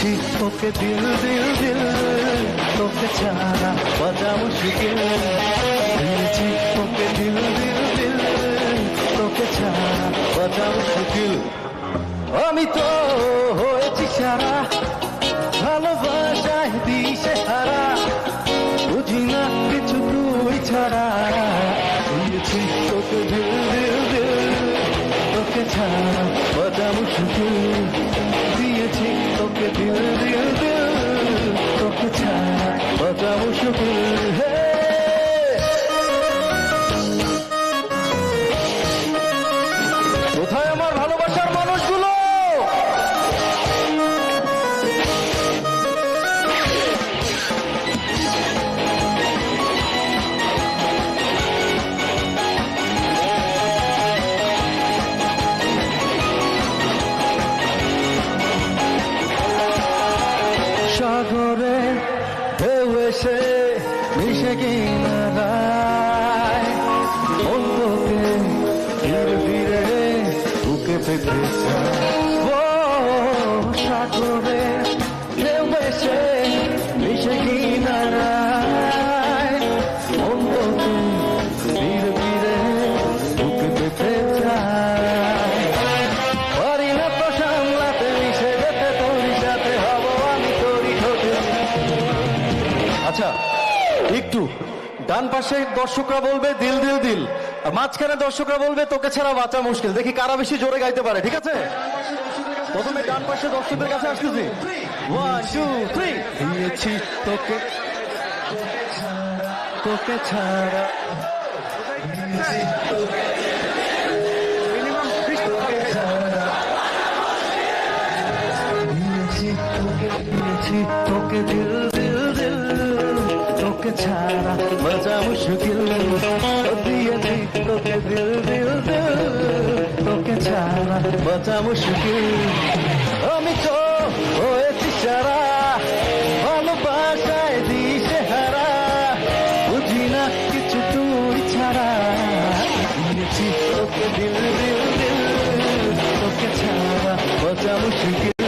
তোকে দিল দিল দিল, তোকে ছাড়া বাজা মুশকিল। দিয়েছি তোকে দিল দিল দিল, তোকে ছাড়া বাজা মুশকিল। আমি তো হয়েছি সারা, ভালোবাসায় দিশে হারা। বুঝি না কিছু তুই ছাড়া। দিয়েছি তোকে দিল দিল দিল, তোকে ছাড়া বাজা মুশকিল। তোকে দিল দিল দিল তোকে ছাড়া বাজা মুশকিল কিনারায় অন্তকে ধীরে ধীরে বুকে পেতে ও সাগরে ঢেউ এসে মিশে কিনারায়। অন্তকে ধীরে ধীরে বুকে পেতে চায় পারি না তো সামলাতে, মিশে যেতে তোরই সাথে হব আমি তোরই ঠোঁটে। আচ্ছা একটু। ডান পাশে দর্শকরা বলবে দিল দিল দিল। মাঝখানে দর্শকরা বলবে তোকে ছাড়া বাঁচা মুশকিল। দেখি কারা বেশি জোরে গাইতে পারে ঠিক আছে? প্রথমে ডান পাশে দর্শকদের কাছে আসতেছি। ওয়ান টু থ্রি দিয়েছি তোকে। তোকে ছাড়া। তোকে দিল। তোকে ছাড়া মজা মুশকিল। দিয়েছি তোকে আমি তো হয়েছি সারা। ভালোবাসায় দিশে হারা। বুঝি না কিছু তুই ছাড়া। তোকে দিল দিল দিল। তোকে ছাড়া মজা মুশকিল।